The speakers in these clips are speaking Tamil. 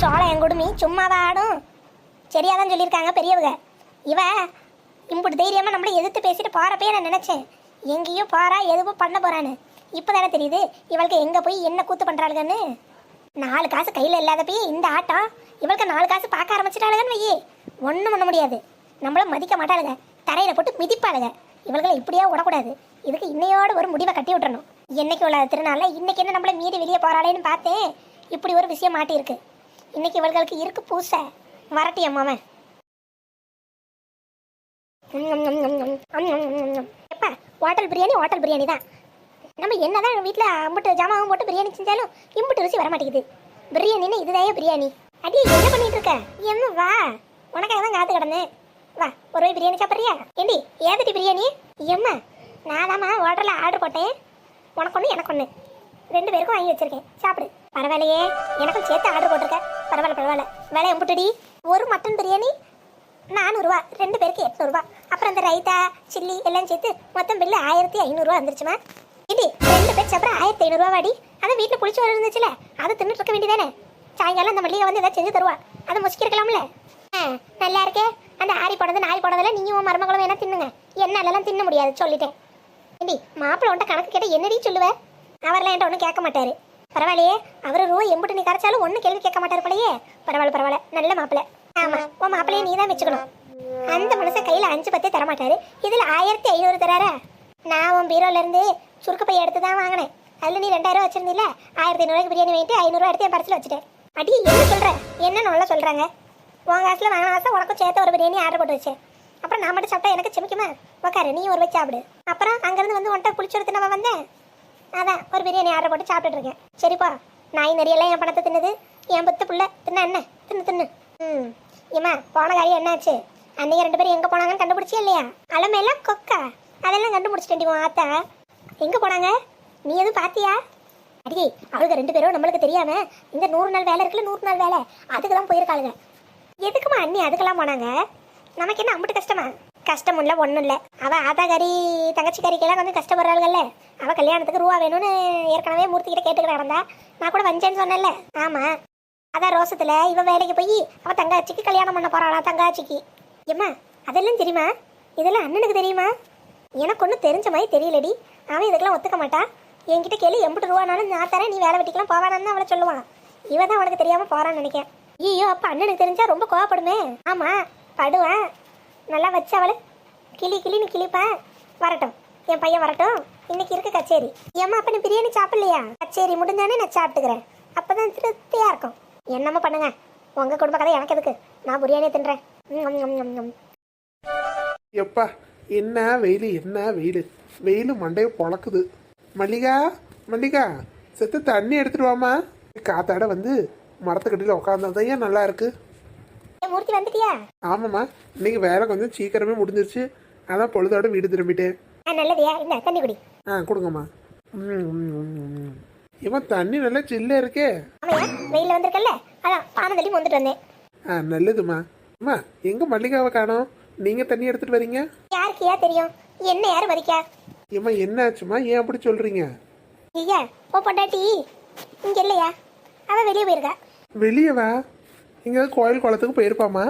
சோளம் என் குடுமி சும்மாவா ஆடும்? சரியாதான் சொல்லியிருக்காங்க பெரியவங்க. இவ இப்படி தைரியமாக நம்மளை எதிர்த்து பேசிட்டு போறப்பயே நான் நினைச்சேன். எங்கேயோ போறா எதுவும் பண்ண போறான்னு. இப்பதானே தெரியுது இவளுக்கு எங்கே போய் என்ன கூத்து பண்ணுறாளுங்கன்னு நாலு காசு கையில் இல்லாதப்பயே இந்த ஆட்டம் இவளுக்கு நாலு காசு பார்க்க ஆரம்பிச்சிட்டாளுங்கன்னு வையே. ஒன்றும் பண்ண முடியாது. நம்மள மதிக்க மாட்டாளுங்க தரையில் போட்டு மிதிப்பாளுங்க இவள்களை இப்படியே விடக்கூடாது. இதுக்கு இன்னையோட ஒரு முடிவை கட்டி விட்டுறணும். என்னைக்கு உள்ள திருநாளில் இன்னைக்கு என்ன நம்மள மீறி வெளியே போகிறாளேன்னு பார்த்தேன். இப்படி ஒரு விஷயம் மாட்டியிருக்கு. இன்னைக்கு இவர்களுக்கு இருக்கு பூசை. வரட்டி அம்மாவன் எப்பா ஹோட்டல் பிரியாணி ஹோட்டல் பிரியாணி தான். நம்ம என்னதான் வீட்டில் அம்புட்டு ஜாமான் போட்டு பிரியாணி செஞ்சாலும் இம்புட்டு ருசி வர மாட்டேங்குது பிரியாணின்னு இதுதான் பிரியாணி. அடி என்ன பண்ணிட்டு இருக்க? என்ன வா. உனக்காக தான் காத்து கிடந்தேன். வா ஒரு பிரியாணி சாப்பிட்றியா? ஏண்டி ஏதடி பிரியாணி? எம்மா நான் தாம்மா ஹோட்டலில் ஆர்டர் போட்டேன். உனக்கு ஒன்று எனக்கு ஒன்று ரெண்டு பேருக்கும் வாங்கி வச்சிருக்கேன். சாப்பிடு. பரவாயில்லையே எனக்கும் சேர்த்து ஆர்டர் போட்டிருக்கேன் பரவாயில்ல பரவாயில்ல. வேலை எம்புட்டுடி ஒரு மட்டன் பிரியாணி நானூறுரூவா ரெண்டு பேருக்கு எட்நூறுபா அப்புறம் அந்த ரைத்தா சில்லி எல்லாம் சேர்த்து மொத்தம் பில்லு ஆயிரத்தி ஐநூறுரூவா வந்துருச்சுமா? இது ரெண்டு பேர் சாப்பிட்ற ஆயிரத்தி ஐநூறுரூவா வாடி. அதான் வீட்டில் குளிச்சு வர இருந்துச்சுல அதை தின்னுட்டு இருக்க வேண்டியதானே? சாயங்காலம் அந்த மல்லிகை வந்து ஏதாவது செஞ்சு தருவா. அதை முசிக்கிருக்கலாம்ல ஆ நல்லா இருக்கே. அந்த ஆரி போனது நாய் போனதில் நீயும் உன் மருமகளும் வேணா தின்னுங்க. என்னாலலாம் தின்ன முடியாது சொல்லிட்டேன். ஏண்டி மாப்பிள்ளை உன்ட்ட கணக்கு கேட்டால் என்னடி சொல்லுவேன் அவர்லாம் என்கிட்ட ஒன்றும் கேட்க மாட்டாரு. பரவாயில்லையே. அவர் ரூபா எம்புட்டு நீ கரைச்சாலும் ஒன்றும் கேள்வி கேட்க மாட்டார் போலயே. பரவாயில்ல பரவாயில்ல. நல்ல மாப்பிள்ளை. ஆமா உன் மாப்பிள்ளையை நீ தான் வச்சுக்கணும். அந்த மனுஷன் கையில் அஞ்சு பத்தே தரமாட்டாரு. இதில் ஆயிரத்தி ஐநூறு தராரா? நான் உன் பீரோலேருந்து சுருக்கு பை எடுத்து தான் வாங்கினேன். அதில் நீ ரெண்டாயிரம் ரூபா வச்சிருந்தில்ல? ஆயிரத்தி ஐநூறுக்கு பிரியாணி வாங்கிட்டு ஐநூறுவா எடுத்து என் பரிசில் வச்சுட்டேன். அடி என்ன சொல்கிற என்ன நல்லா சொல்கிறாங்க உன் காசில் வாங்க காசை உனக்கும் சேர்த்து ஒரு பிரியாணி ஆர்டர் போட்டு வச்சேன். அப்புறம் நான் மட்டும் சாப்பிட்டா எனக்கு செமிக்குமா? உக்காரு நீ ஒரு வச்சு சாப்பிடு. அப்புறம் அங்கேருந்து வந்து உன்ட்ட புளிச்சு நம்ம வந்தேன். அதான் ஒரு பிரியாணி ஆர்டர் போட்டு சாப்பிட்டுட்டு இருக்கேன். சரிப்பா நாய் நிறையெல்லாம் என் பணத்தை தின்னுது. என் பத்து புள்ள. தின்ன என்ன தின்னு தின்னு. ம். ஏம்மா போன காரியம் என்னாச்சு? அன்னைக்கு ரெண்டு பேரும் எங்கே போனாங்கன்னு கண்டுபிடிச்சே இல்லையா? அலமையெல்லாம் கொக்கா. அதெல்லாம் கண்டுபிடிச்சிட்டேன் உன் ஆத்தா. எங்கே போனாங்க? நீ எதுவும் பாத்தியா? அடி அவளுக்கு ரெண்டு பேரும் நம்மளுக்கு தெரியாம இந்த நூறு நாள் வேலை இருக்குல்ல நூறு நாள் வேலை. அதுக்கெல்லாம் போயிருக்காளுங்க. எதுக்குமா அண்ணி அதுக்கெல்லாம் போனாங்க? நமக்கு என்ன அம்பிட்டு கஷ்டமா? கஷ்டம் இல்லை ஒன்றும் இல்லை. அவள் ஆத்தாக்காரி தங்கச்சிக்காரிக்கெல்லாம் கொஞ்சம் கஷ்டப்படுறாள்கல்ல அவள் கல்யாணத்துக்கு ரூபா வேணும்னு ஏற்கனவே மூர்த்திக்கிட்ட கேட்டுக்கிட்டு நடந்தா நான் கூட வஞ்சேன்னு சொன்னேன்ல. ஆமாம் அதான் ரோசத்தில் இவன் வேலைக்கு போய் அவள் தங்காச்சிக்கு கல்யாணம் பண்ண போகிறாளா தங்காச்சிக்கு. ஏம்மா அதெல்லாம் தெரியுமா? இதெல்லாம் அண்ணனுக்கு தெரியுமா? எனக்கு ஒன்றும் தெரிஞ்ச மாதிரி தெரியலடி. அவன் இதுக்கெல்லாம் ஒத்துக்க மாட்டான் என்கிட்ட கேள்வி எம்பிட்டு ரூபானாலும் நான் தரேன் நீ வேலை வெட்டிக்கலாம் போவானான்னு அவளை சொல்லுவான். இவன் தான் அவனுக்கு தெரியாமல் போகிறான்னு நினைக்கிறேன். ஐயோ அப்போ அண்ணனுக்கு தெரிஞ்சால் ரொம்ப கோவப்படுமே. ஆமாம் படுவேன். நல்லா வச்சு அவளை கிளி கிளின்னு கிளிப்பா. வரட்டும். என் பையன் வரட்டும். இன்னைக்கு இருக்கு கச்சேரி. ஏம்மா அப்ப நீ பிரியாணி சாப்பிடலையா? கச்சேரி முடிஞ்சானே நான் சாப்பிட்டுக்கிறேன். அப்பதான் திருப்தியா இருக்கும். என்னம்மா பண்ணுங்க? உங்க குடும்ப கதை எனக்கு எதுக்கு? நான் பிரியாணி தின்றேன். எப்பா என்ன வெயில் என்ன வெயில்? வெயில் மண்டையை பொழக்குது. மல்லிகா மல்லிகா செத்து தண்ணி எடுத்துட்டு வாமா காத்தாட வந்து மரத்துக்கடியில் உட்காந்தா ஏன் நல்லா இருக்கு? மூர்த்தி வந்துட்டியா? ஆமாம்மா. இன்னைக்கு வேலை கொஞ்சம் சீக்கிரமே முடிஞ்சிருச்சு. அதான் பொழுதோட வீடு திரும்பிட்டேன். ஆ நல்லதியா? இந்த தண்ணி குடி. ஆ கொடுங்கம்மா. ம், ம், ம், ம். இவன் தண்ணி நல்லா சில்ல இருக்கே. ஆமையா வெயில வந்திருக்கல்ல? அதான் பானை தள்ளி வந்துட்டு வந்தேன். ஆ நல்லதும்மா. அம்மா எங்க மல்லிகாவை காணோம்? நீங்க தண்ணி எடுத்துட்டு வரீங்க? யாருக்கு ஏன் தெரியும்? என்ன யாரு மதிக்கா? ஏம்மா என்ன ஆச்சுமா ஏன் அப்படி சொல்றீங்க? ஐயா ஓ பொண்டாட்டி. இங்க இல்லையா? அவ வெளியே போயிருக்கா. வெளியே வா எங்கேயாவது கோயில் குளத்துக்கு போயிருப்பாமா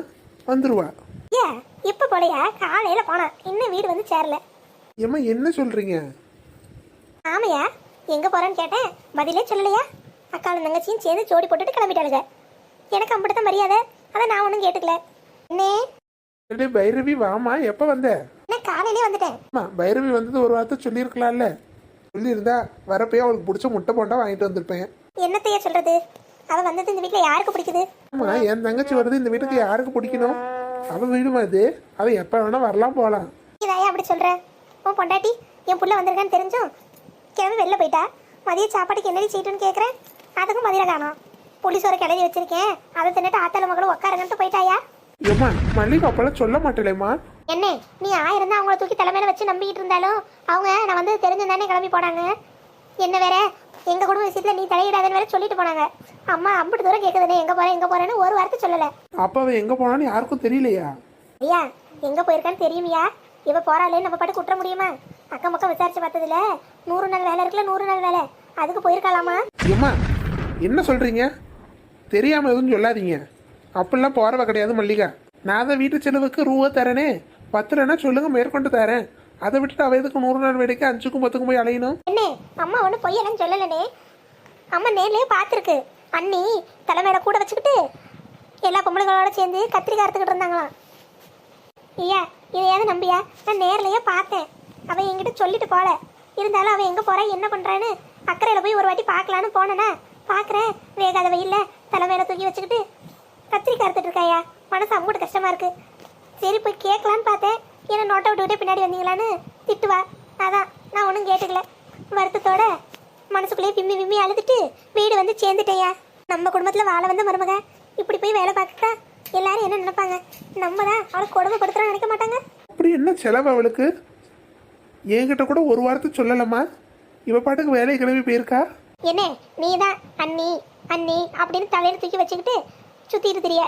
வந்துருவா. ஐயா இப்ப போலையா? காலையில போனா இன்னும் வீடு வந்து சேரல. ஏம்மா என்ன சொல்றீங்க? ஆமையா எங்க போறேன்னு கேட்டேன். பதிலே சொல்லலையா? அக்காலும் தங்கச்சியும் சேர்ந்து ஜோடி போட்டுட்டு கிளம்பிட்டாளுங்க. எனக்கு அம்பிட்டு மரியாதை. அதை நான் ஒன்றும் கேட்டுக்கல. அண்ணே. டேய் பைரவி வாமா எப்போ வந்த? நான் காலையிலே வந்துட்டேன். அம்மா பைரவி வந்தது ஒரு வார்த்தை சொல்லியிருக்கலாம்ல. சொல்லியிருந்தா வரப்பே அவளுக்கு பிடிச்ச முட்டை போண்டா வாங்கிட்டு வந்திருப்பேன். என்னத்தையா சொல்றது? அவ வந்தது இந்த வீட்டுல யாருக்கு பிடிக்குது? ஆமா என் தங்கச்சி வருது இந்த வீட்டுக்கு யாருக்கு பிடிக்கணும்? அவ வீடுமா இது அவ எப்போ வேணா வரலாம் போகலாம் இதாயா அப்படி சொல்ற? உன் பொண்டாட்டி என் புள்ள வந்திருக்கான்னு தெரிஞ்சும் கிளம்பி வெளில போயிட்டா? மதிய சாப்பாட்டுக்கு என்னடி சீட்டுன்னு கேட்குறேன் அதுக்கும் பதில காணோம். புளிசோரை கிளறி வச்சிருக்கேன். அதை தின்னுட்டு ஆத்தால மகளும் உட்காருங்கன்ட்டு போயிட்டாயா? ஏம்மா மல்லிகை அப்பெல்லாம் சொல்ல மாட்டேலேம்மா. என்ன நீ ஆயிரம் தான் அவங்கள தூக்கி தலைமையில வச்சு நம்பிக்கிட்டு இருந்தாலும் அவங்க நான் வந்து தெரிஞ்சிருந்தானே கிளம்பி போனாங்க. என்ன வேற? எங்க குடும்ப விஷயத்துல நீ தலையிடாதன்னு வேற சொல்லிட்டு போனாங்க. அம்மா அம்பிட்டு தூரம் கேட்குதுனே எங்க போறேன் எங்க போறேன்னு ஒரு வார்த்தை சொல்லல. அப்போ அவ எங்கே போனான்னு யாருக்கும் தெரியலையா? ஐயா எங்க போயிருக்கான்னு தெரியுமியா? இவ போறாளே நம்ம பாட்டு குற்ற முடியுமா? அக்கம் பக்கம் விசாரிச்சு பார்த்ததுல நூறு நாள் வேலை இருக்குல்ல நூறு நாள் வேலை. அதுக்கு போயிருக்கலாமா ஏம்மா என்ன சொல்றீங்க? தெரியாமல் எதுவும் சொல்லாதீங்க. அப்படிலாம் போறவ கிடையாது மல்லிகா. நான் தான் வீட்டு செலவுக்கு ரூபா தரேனே. பத்துலன்னா சொல்லுங்க மேற்கொண்டு தரேன். அதை விட்டுட்டு அவ எதுக்கு நூறு நாள் வேடிக்கை அஞ்சுக்கும் பத்துக்கும் போய் அலையணும்? என்ன? அம்மா ஒன்றும் பொய்யெல்லாம் சொல்லலனே அம்மா நேர்லயே பார்த்துருக்கு. அண்ணி தலைமையில கூட வச்சுக்கிட்டு எல்லா பொம்பளைங்களோட சேர்ந்து கத்திரிக்காய் அறுத்துக்கிட்டு இருந்தாங்களாம். ஐயா இதையாவது நம்பியா? நான் நேர்லயே பார்த்தேன். அவன் என்கிட்ட சொல்லிட்டு போல. இருந்தாலும் அவன் எங்க போறா என்ன பண்றான்னு அக்கறையில போய் ஒரு வாட்டி பார்க்கலான்னு போனேனா பார்க்கறேன். வேகாத வெயில்ல தலைமையில தூக்கி வச்சுக்கிட்டு கத்திரிக்காய் அறுத்துட்டு இருக்காயா? மனசு அம்மூட்டு கஷ்டமா இருக்கு. சரி போய் கேட்கலான்னு பார்த்தேன். என்ன நோட்டை விட்டுக்கிட்டே பின்னாடி வந்தீங்களான்னு திட்டுவா. அதான் நான் ஒன்றும் கேட்டுக்கல. வருத்தத்தோட மனசுக்குள்ளேயே விம்மி விம்மி அழுதுட்டு வீடு வந்து சேர்ந்துட்டேயா நம்ம குடும்பத்தில் வாழ வந்த மருமக இப்படி போய் வேலை பார்க்கட்டா எல்லாரும் என்ன நினைப்பாங்க? நம்ம தான் அவளை கொடுமைப்படுத்துறோம் நினைக்க மாட்டாங்க? அப்படி என்ன செலவு அவளுக்கு? என்கிட்ட கூட ஒரு வாரத்தை சொல்லலம்மா. இவ பாட்டுக்கு வேலை கிளம்பி போயிருக்கா? என்ன நீ தான் அண்ணி அண்ணி அப்படின்னு தலையில தூக்கி வச்சுக்கிட்டு சுத்திட்டு திரிய.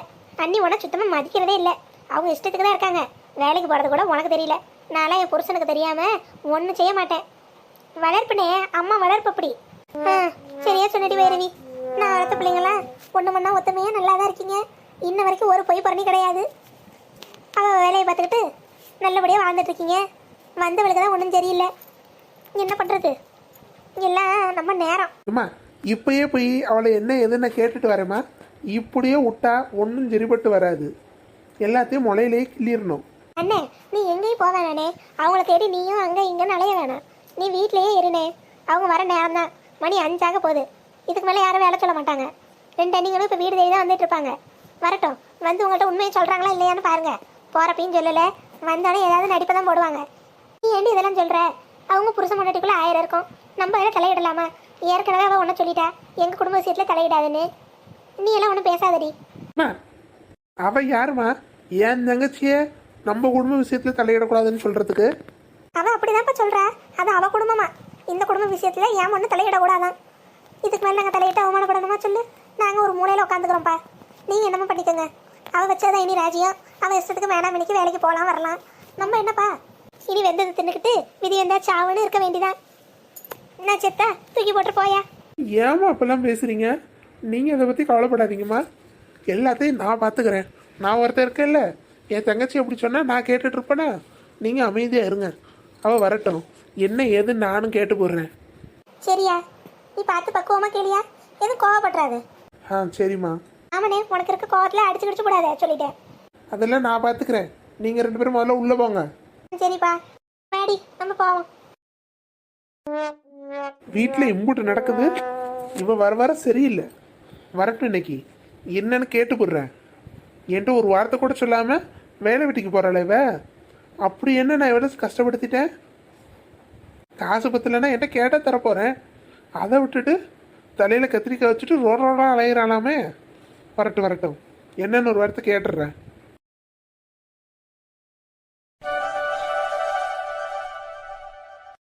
அண்ணி உன சுத்தமாக மதிக்கிறதே இல்லை. அவங்க இஷ்டத்துக்கு தான் இருக்காங்க. வேலைக்கு போகிறது கூட உனக்கு தெரியல. நான்லாம் என் புருஷனுக்கு தெரியாமல் ஒன்றும் செய்ய மாட்டேன். வளர்ப்புனே அம்மா வளர்ப்பு அப்படி. ஆ சரியா சொன்னடி வைரவி நான் வளர்த்த பிள்ளைங்களா ஒன்று மண்ணா ஒத்துமையாக நல்லா தான் இருக்கீங்க. இன்ன வரைக்கும் ஒரு பொய் பண்ணி கிடையாது. அவள் வேலையை பார்த்துக்கிட்டு நல்லபடியாக வாழ்ந்துட்டுருக்கீங்க வந்தவளுக்கு தான் ஒன்றும் சரியில்லை. என்ன பண்ணுறது எல்லாம் நம்ம நேரம். அம்மா இப்பயே போய் அவளை என்ன எதுன்னு கேட்டுட்டு வரேம்மா. இப்படியே விட்டா ஒன்றும் சரிபட்டு வராது. எல்லாத்தையும் முளையிலேயே கிள்ளிடணும் அண்ணே நீ எங்கேயும் போக வேணானே அவங்கள தேடி நீயும் அங்கே இங்கேன்னு அலைய வேணாம். நீ வீட்லேயே இருனே அவங்க வர நேரம் தான் மணி அஞ்சாக போகுது. இதுக்கு மேலே யாரும் வேலை சொல்ல மாட்டாங்க. ரெண்டு அண்ணிங்களும் இப்போ வீடு தேடி தான் வந்துட்டு இருப்பாங்க. வரட்டும். வந்து உங்கள்கிட்ட உண்மையை சொல்கிறாங்களா இல்லையான்னு பாருங்க. போகிறப்பையும் சொல்லலை. வந்தோடனே ஏதாவது நடிப்பை தான் போடுவாங்க. நீ ஏண்டி இதெல்லாம் சொல்கிற அவங்க புருஷன் முன்னாடிக்குள்ளே ஆயிரம் இருக்கும். நம்ம எல்லாம் தலையிடலாமா? ஏற்கனவே அவள் ஒன்றை சொல்லிட்டா. எங்கள் குடும்ப விஷயத்தில் தலையிடாதுன்னு. நீ எல்லாம் ஒன்றும் பேசாதடி. அம்மா அவ யாரும்மா? ஏன் தங்கச்சியே? நம்ம குடும்ப விஷயத்துல தலையிடக்கூடாதுன்னு சொல்றதுக்கு? அவ அப்படிதான்ப்பா சொல்றா. அது அவ குடும்பமா? இந்த குடும்ப விஷயத்துல ஏன் ஒண்ணு தலையிடக்கூடாதான். இதுக்கு மேல நாங்க தலையிட்டு அவமானப்படணுமா சொல்லு? நாங்க ஒரு மூலையில உட்காந்துக்கிறோம்ப்பா. நீங்க என்னமா பண்ணிக்கோங்க. அவ வச்சதா இனி ராஜ்யம். அவ இஷ்டத்துக்கு வேணாம் மணிக்கு வேலைக்கு போகலாம் வரலாம். நம்ம என்னப்பா? இனி வெந்தது தின்னுக்கிட்டு விதி வந்தா சாவுன்னு இருக்க வேண்டியதான் என்ன செத்தா தூக்கி போட்டு போயா? ஏம்மா அப்பெல்லாம் பேசுறீங்க? நீங்க இதை பத்தி கவலைப்படாதீங்கம்மா. எல்லாத்தையும் நான் பாத்துக்கிறேன் நான் ஒருத்தர் இருக்கேன்ல. என் தங்கச்சி அப்படி சொன்னா நான் கேட்டுட்டு இருப்பேனா? நீங்க அமைதியா இருங்க. அவ வரட்டும். என்ன ஏது நானும் கேட்டு போடுறேன். சரியா? நீ பார்த்து பக்குவமா கேளியா? எதுவும் கோவப்படுறாது ஆ சரிம்மா. ஆமாண்ணே உனக்கு இருக்க கோவத்துல அடிச்சு கிடிச்சு கூடாது சொல்லிட்டேன். அதெல்லாம் நான் பாத்துக்கிறேன் நீங்க ரெண்டு பேரும் முதல்ல உள்ள போங்க. சரிப்பா. மேடி நம்ம போவோம். வீட்டில் இம்புட்டு நடக்குது. இவ வர வர சரியில்லை. வரட்டும் இன்னைக்கு. என்னன்னு கேட்டு போடுறேன். என்கிட்ட ஒரு வார்த்தை கூட சொல்லாமல் வேலை வெட்டிக்கு போகிறாள் இவ அப்படி என்ன நான் எவ்வளோ கஷ்டப்படுத்திட்டேன்? காசு பத்தலைன்னா என்கிட்ட கேட்டால் தரப்போகிறேன் அதை விட்டுட்டு தலையில் கத்திரிக்காய் வச்சுட்டு ரோட ரோடாக அலையிறாளாமே. வரட்டும் வரட்டும். என்னென்னு ஒரு வார்த்தை கேட்டுடுறேன்.